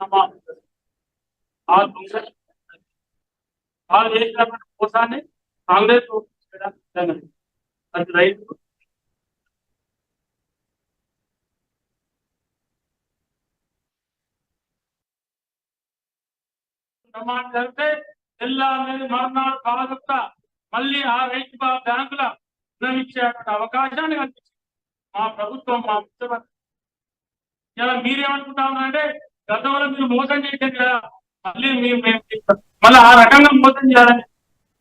వాళ్ళు చేసినటువంటి మోసాన్ని కాంగ్రెస్ చేయడానికి అది రైతు ప్రమాణం జరిగితే జిల్లా అనేది మరణాలు కాకుండా మళ్ళీ ఆ రైతు బ్యాంకుల రుణమిచ్చేటువంటి అవకాశాన్ని కల్పించింది. మా ప్రభుత్వం మా ముఖ్యమంత్రి. ఇలా మీరేమనుకుంటా ఉన్నారంటే గతంలో మీరు మోసం చేశారు కదా మళ్ళీ మేము మేము మళ్ళీ ఆ రకంగా మోసం చేయాలని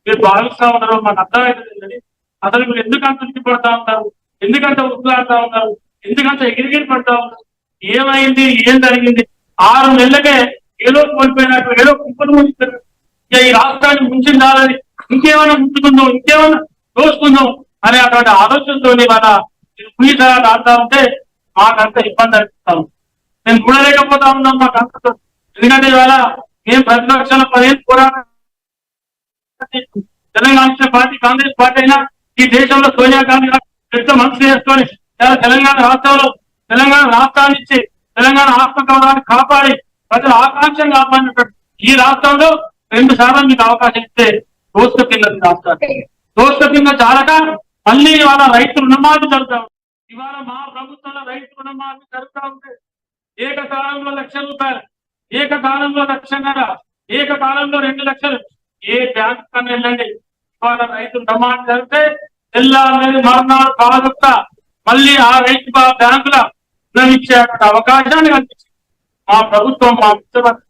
మీరు భావిస్తా ఉన్నారు మాకు అర్థమవుతుందండి అసలు మీరు ఎందుకంత పడతా ఉన్నారు? ఎందుకంత ఉద్దులాడుతా ఉన్నారు? ఎందుకంత ఎగిరిగిరి పడతా ఉన్నారు? ఏమైంది? ఏం జరిగింది? ఆరు నెలలకే ఏదో కోల్పోయినట్టు ఏదో కుప్పలు ముంచుతారు ఇక ఈ రాష్ట్రాన్ని ముంచిందాలని ఇంకేమైనా ముంచుకుందాం ఇంకేమైనా దోసుకుందాం అనే అటువంటి ఆలోచనతో వాళ్ళ పులిసలా ఆడుతా ఉంటే మాకంత ఇబ్బంది అనిపిస్తాం నేను చూడలేకపోతా ఉన్నాం మాకు అంత ఎందుకంటే ఇవాళ మేము ప్రతిపక్షాల పదిహేను పోరాటం తెలంగాణ పార్టీ కాంగ్రెస్ పార్టీ అయినా ఈ దేశంలో సోనియా గాంధీ పెద్ద మనసు చేసుకొని తెలంగాణ రాష్ట్రంలో తెలంగాణ రాష్ట్రాన్ని ఇచ్చి తెలంగాణ ఆత్మగౌరవాన్ని కాపాడి ప్రజల ఆకాంక్షను కాపాడినటువంటి ఈ రాష్ట్రంలో రెండు సార్లు మీకు అవకాశం ఇస్తే దోసుక కింద రాష్ట్రాన్ని దోసుక కింద చాలక మళ్ళీ ఇవాళ రైతు రుణమాఫీ జరుగుతాం ఇవాళ మా ప్రభుత్వంలో రైతు రుణమాఫీ జరుగుతా ఉంటే ఏకకాలంలో లక్ష రూపాయలు ఏకకాలంలో లక్షన్నర ఏకకాలంలో రెండు లక్షలు. ఏ బ్యాంక్ కన్నా వెళ్ళండి. ఇవాళ రైతు రుణమాఫీ జరిగితే జిల్లా అనేది మరణాలు మళ్ళీ ఆ రైతు బా- బ్యాంకుల రుణం ఇచ్చేటువంటి అవకాశాన్ని కల్పించింది. మా ప్రభుత్వం మా ముఖ్యమంత్రి.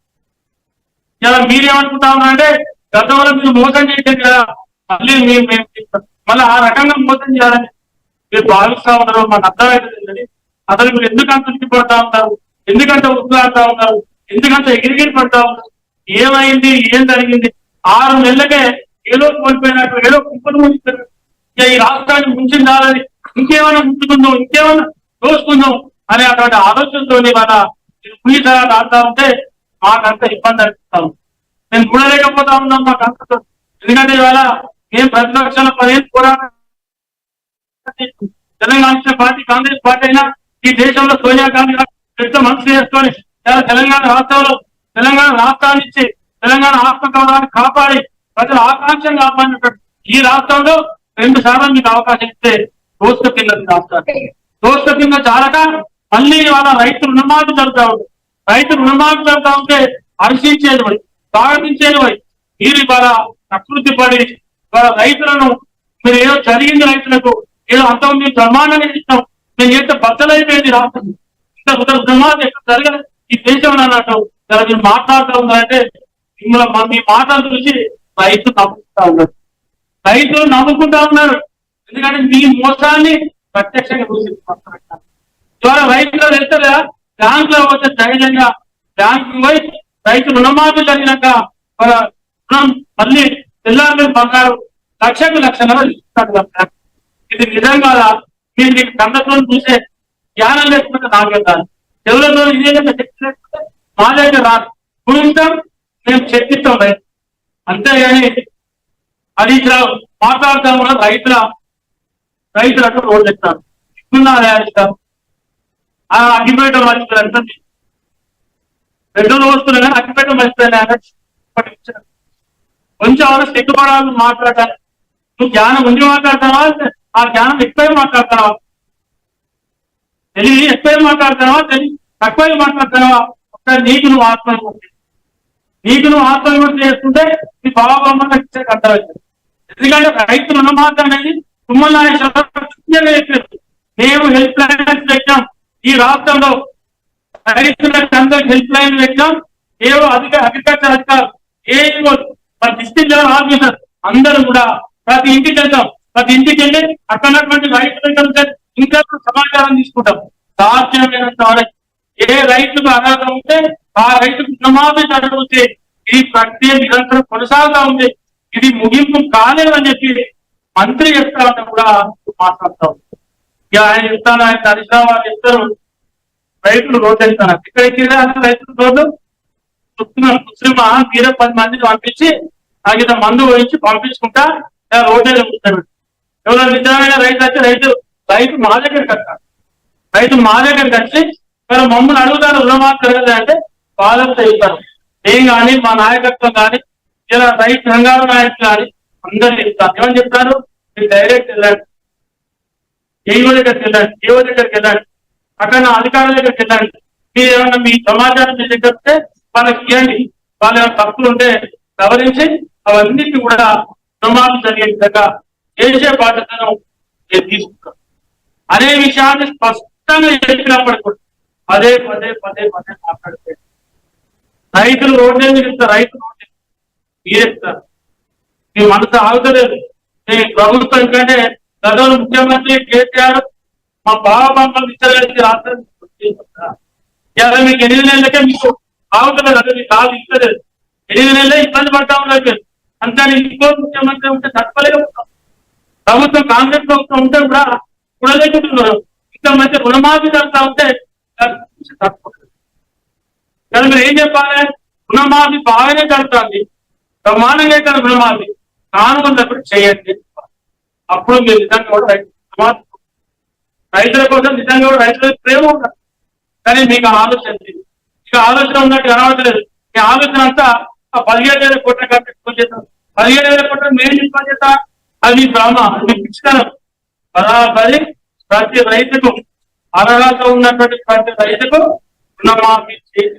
ఇలా మీరేమనుకుంటా ఉన్నారంటే గతంలో మీరు మోసం చేశారు కదా మళ్ళీ మేము మేము మళ్ళీ ఆ రకంగా మోసం చేయాలని మీరు భావిస్తా ఉన్నారు మాకు అర్థమవుతుంది అసలు మీరు ఎందుకు అంత తృప్తి పడతా ఉన్నారు? ఎందుకంత ఉద్దులాడుతా ఉన్నారు? ఎందుకంత ఎగిరిగిరి పడతా ఉన్నారు? ఏమైంది? ఏం జరిగింది? ఆరు నెలలకే ఏదో కోల్పోయినట్టు ఏదో కుప్పలు ముంచుతారు ఈ రాష్ట్రాన్ని ముంచిందాలని ఇంకేమైనా ముంచుకుందాం ఇంకేమైనా దోసుకుందాం అనే అటువంటి ఆలోచనతో వాళ్ళ పులిసలా ఆడుతా ఉంటే మాకంత ఇబ్బంది అనిపిస్తాం నేను చూడలేకపోతా ఉన్నాం మాకు అంత ఎందుకంటే ఇవాళ మేము ప్రతిపక్షాల పదిహేను పోరాటం తెలంగాణ పార్టీ కాంగ్రెస్ పార్టీ అయినా ఈ దేశంలో సోనియా గాంధీ పెద్ద మనసు చేసుకొని తెలంగాణ రాష్ట్రంలో తెలంగాణ రాష్ట్రాన్ని ఇచ్చి తెలంగాణ ఆత్మగౌరవాన్ని కాపాడి ప్రజల ఆకాంక్షను కాపాడినట్టు ఈ రాష్ట్రంలో రెండు సార్లు మీకు అవకాశం ఇస్తే దోస్త కింద రాష్ట్రాన్ని దోస్త కింద చాలక మళ్ళీ వాళ్ళ రైతు రుణమాఫీ జరుగుతా ఉంది. రైతు రుణమాఫీ జరుగుతా ఉంటే హర్షించేది పోయి స్వాగతించేది పోయి మీరు ఇవాళ ప్రకృతి పడి ఇవాళ రైతులను మీరు ఏదో జరిగింది రైతులకు ఏదో అంత మీరు బ్రహ్మాండంగా ఇస్తాం మేము చేస్తే బద్దలైపోయింది రాష్ట్రం. ఇంత ఎక్కడ జరగలేదు ఈ దేశం అన్నట్టు ఇలా మీరు మాట్లాడుతూ ఉన్నారంటే మిమ్మల్ని మీ మాటలు చూసి రైతు నమ్ముకుంటా ఉన్నారు. రైతులు నమ్ముకుంటా ఉన్నారు. ఎందుకంటే మీ మోసాన్ని ప్రత్యక్షంగా చూసి ద్వారా రైతులు వెళ్తారా? బ్యాంక్లో వచ్చే ధైర్యంగా బ్యాంక్ పోయి రైతు రుణమాఫీ జరిగినాక రుణం మళ్ళీ పిల్లలు బంగారు లక్షకు లక్షన్నర ఇస్తాడు ఇది నిజంగా మీరు మీకు కండతో చూసే జ్ఞానం లేకపోతే నాకేద్దాం ఎవరిలో ఇదే విధంగా శక్తి లేకుంటే మా దగ్గర రాదు. గురించాం మేము చర్చిస్తాం రైతు అంతేగాని అది ఇట్లా మాట్లాడతాం కూడా రైతుల రైతులకు రోడ్లు ఇస్తారు ఇస్తున్నారా ఇస్తాం ఆ అగ్గిపేట మర్చిపోయారు అంటే పెట్రోల్ వస్తున్నా కానీ అగ్గిపేట మర్చిపోయినా కొంచెం ఆవిడ సిగ్గుపడాలని మాట్లాడాలి. నువ్వు జ్ఞానం ముందు మాట్లాడతావా? ఆ జ్ఞానం ఎక్కువ మాట్లాడతావా? తెలివి ఎక్కువ మాట్లాడతావా తెలివి తక్కువ మాట్లాడతావా ఒకసారి నీకు నువ్వు ఆత్మవిమర్శ నీకు నువ్వు ఆత్మవిమర్శ చేసుకుంటే నీ బాబాబొమ్మగా ఇచ్చే అర్థమవుతుంది ఎందుకంటే రైతు రుణమాత అనేది తుమ్మల నాగేశ్వరరావు చెప్పారు మేము హెల్ప్ లైన్స్ పెట్టాం. ఈ రాష్ట్రంలో రైతులకు అందరికి హెల్ప్ లైన్ పెట్టాం. ఏవో అధిక అగ్రికల్చర్ అధికారులు ఏ మన డిస్ట్రిక్ట్ లెవెల్ ఆఫీసర్ అందరూ కూడా ప్రతి ఇంటికి వెళ్తాం. ప్రతి ఇంటికి వెళ్ళి అక్కడ రైతులు రైతుల ఇంకా సమాచారం తీసుకుంటాం. సాధ్యమైనంత వరకు ఏ రైతుకు అర్హత ఉంటే ఆ రైతుకు రుణమాఫీ జరుగుతే ఈ ప్రక్రియ నిరంతరం కొనసాగుతా ఉంది. ఇది ముగింపు కాలేదని చెప్పి మంత్రి చెప్తారని కూడా మాట్లాడతాం ఇక ఆయన చెప్తాను ఆయన హరిశ్రామాలు చెప్తారు. రైతులు రోడ్డు వెళ్తాను ఇక్కడికి రైతులు రోడ్డు. ముస్లిం తీరే పది మందిని పంపించి నాకు మందు వహించి పంపించుకుంటా ఇలా రోడ్డు ఉంటాడు ఎవరైనా నిజమైన రైతు అయితే రైతు రైతు మా దగ్గరికి వస్తాడు రైతు మా దగ్గరికి వచ్చి మరి మమ్మల్ని అడుగుతారు రుణమాఫీ జరగదు అంటే బాధతో ఇస్తారు నేను కానీ మా నాయకత్వం కానీ ఇలా రైతు సంఘాల నాయకులు కానీ అందరూ చెప్తారు ఏమని చెప్తారు? మీరు డైరెక్ట్ వెళ్ళండి. ఏవో దగ్గరికి వెళ్ళండి ఏవో దగ్గరికి వెళ్ళండి అక్కడ అధికారుల దగ్గరికి వెళ్ళండి. మీరు ఏమన్నా మీ సమాచారం మీ దగ్గర వస్తే వాళ్ళకి ఇవ్వండి. వాళ్ళ తప్పులు ఉంటే సవరించి అవన్నిటి కూడా రుణమాఫీ జరిగే విధంగా చేసే బాధ్యతను నేను తీసుకుంటాను. అనే విషయాన్ని స్పష్టంగా చెప్పినప్పటికీ పదే పదే పదే పదే మాట్లాడితే రైతులు రోడ్లే మీరు ఇస్తారు రైతులు రోడ్డు మీద. మీ మనసు ఆగుతలేదు మీ ప్రభుత్వం కంటే గతంలో ముఖ్యమంత్రి కేసీఆర్ మా బావ మమ్మల్ని ఇచ్చలేదు రాష్ట్రం ఇలా మీకు ఎనిమిది నెలలకే మీకు ఆగుతలేదు అదే మీకు ఆగు ఇస్తలేదు ఎనిమిది నెలలే ఇబ్బంది పడతా ఉన్నారు మీరు. అంతా ఇంకో ముఖ్యమంత్రి ఉంటే తప్పలేకపోతాం ప్రభుత్వం కాంగ్రెస్ ప్రభుత్వం ఉంటే కూడా చూడలేకుంటున్నారు ఇంత మంచి రుణమాఫీ జరుగుతా ఉంటే కానీ మీరు ఏం చెప్పాలి? రుణమాఫీ బాగానే జరుగుతుంది. ప్రమాణంగా ఇక్కడ రుణమాఫీ. కానుకున్నప్పుడు చేయండి. అప్పుడు మీరు నిజంగా కూడా రైతు రైతుల కోసం నిజంగా కూడా రైతుల ప్రేమ ఉండాలి. కానీ మీకు ఆలోచన మీకు ఆలోచన ఉన్నట్టు కనబడలేదు. మీ ఆలోచన అంతా ఆ పదిహేడు వేల కోట్ల కట్టుకొని చేస్తాం పదిహేడు వేల కోట్ల మేము తీసుకొని చేస్తా అది భ్రమ. అది పిచ్చితనం. బరాబరి ప్రతి రైతుకు అర్హత ఉన్నటువంటి ప్రతి రైతుకు రుణమాఫీ చేసి